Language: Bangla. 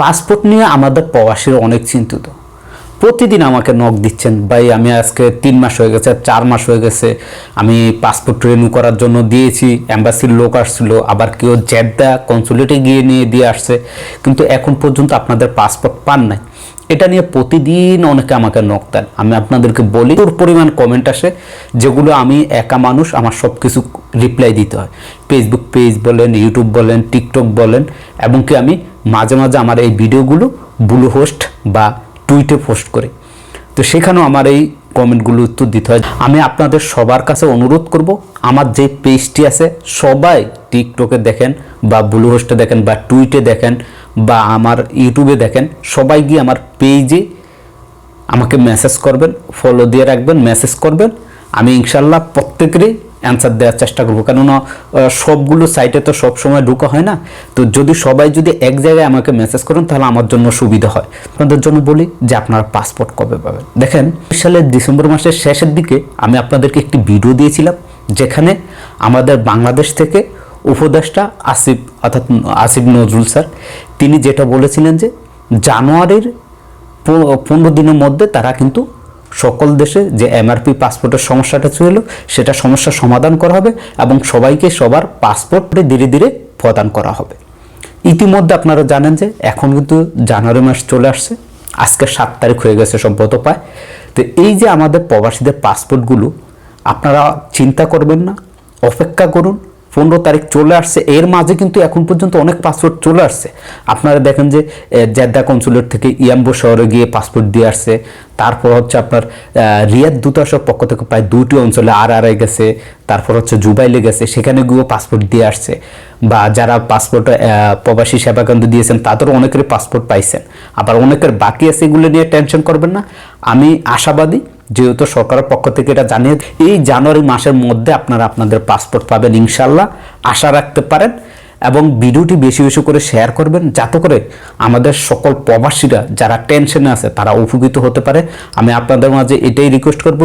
পাসপোর্ট নিয়ে আমাদের প্রবাসীরা অনেক চিন্তিত। প্রতিদিন আমাকে নখ দিচ্ছেন, ভাই, আমি আজকে তিন মাস হয়ে গেছে, চার মাস হয়ে গেছে, আমি পাসপোর্ট রিনিউ করার জন্য দিয়েছি অ্যাম্বাসির লোক আসছিল, আবার কেউ জেদ্দা কনসুলেটে গিয়ে নিয়ে দিয়ে আসছে। কিন্তু এখন পর্যন্ত আপনাদের পাসপোর্ট পান নাই। এটা নিয়ে প্রতিদিন অনেকে আমাকে নক দেন। আমি আপনাদেরকে বলি তোর পরিমাণ কমেন্ট আসে, যেগুলো আমি একা মানুষ, আমার সব কিছু রিপ্লাই দিতে হয়। ফেসবুক পেজ বলেন ইউটিউব বলেন টিকটক বলেন, এবং কি আমি মাঝে মাঝে আমার এই ভিডিওগুলো ব্লু হোস্ট বা টুইটে পোস্ট করি। তো সেখানেও আমার এই কমেন্টগুলো উত্তর দিতে হয়। আমি আপনাদের সবার কাছে অনুরোধ করব, আমার যে পেজটি আছে, সবাই টিকটকে দেখেন বা ব্লু হোস্টে দেখেন বা টুইটে দেখেন বা আমার ইউটিউবে দেখেন, সবাই গিয়ে আমার পেজে আমাকে মেসেজ করবেন ফলো দিয়ে রাখবেন মেসেজ করবেন। আমি ইনশাল্লাহ প্রত্যেকেরই অ্যান্সার দেওয়ার চেষ্টা করব। কেননা সবগুলো সাইটে তো সব সময় ঢুকা হয় না। তো যদি সবাই যদি এক জায়গায় আমাকে মেসেজ করেন, তাহলে আমার জন্য সুবিধা হয়। আপনাদের জন্য বলি যে আপনারা পাসপোর্ট কবে পাবেন। দেখেন সালের ডিসেম্বর মাসের শেষের দিকে আমি আপনাদেরকে একটি ভিডিও দিয়েছিলাম, যেখানে আমাদের বাংলাদেশ থেকে উপদেষ্টা আসিফ, অর্থাৎ আসিফ নজরুল স্যার, তিনি যেটা বলেছিলেন যে জানুয়ারির পনেরো দিনের মধ্যে তারা কিন্তু সকল দেশে যে এমআরপি পাসপোর্টের সমস্যাটা ছিল, সেটা সমস্যার সমাধান করা হবে এবং সবাইকে সবার পাসপোর্ট ধীরে ধীরে প্রদান করা হবে। ইতিমধ্যে আপনারা জানেন যে এখন কিন্তু জানুয়ারি মাস চলে আসছে, আজকে সাত তারিখ হয়ে গেছে সম্ভবত পায় তো এই যে আমাদের প্রবাসীদের পাসপোর্টগুলো, আপনারা চিন্তা করবেন না, অপেক্ষা করুন পনেরো তারিখ চলে আসছে। এর মাঝে কিন্তু এখন পর্যন্ত অনেক পাসপোর্ট চলে আসছে। আপনারা দেখেন যে জেদ্দা কনসুলেট থেকে ইয়াম্বো শহরে গিয়ে পাসপোর্ট দিয়ে আসছে। তারপর হচ্ছে আপনার রিয়াদ দূতাবাসের পক্ষ থেকে প্রায় দুটি অঞ্চলে আর আর গেছে। তারপর হচ্ছে জুবাইলে গেছে। সেখানে গিয়েও পাসপোর্ট দিয়ে আসছে। বা যারা পাসপোর্ট প্রবাসী সেবা কেন্দ্র দিয়েছেন, তাদেরও অনেকেরই পাসপোর্ট পাইছেন। আবার অনেকের বাকি আছে এগুলো নিয়ে টেনশন করবেন না। আমি আশাবাদী যেহেতু সরকারের পক্ষ থেকে এটা জানিয়ে এই জানুয়ারি মাসের মধ্যে আপনারা আপনাদের পাসপোর্ট পাবেন ইনশাল্লাহ আশা রাখতে পারেন এবং ভিডিওটি বেশি বেশি করে শেয়ার করবেন যাতে করে আমাদের সকল প্রবাসীরা যারা টেনশনে আছে তারা উপকৃত হতে পারে। আমি আপনাদের মাঝে এটাই রিকোয়েস্ট করব।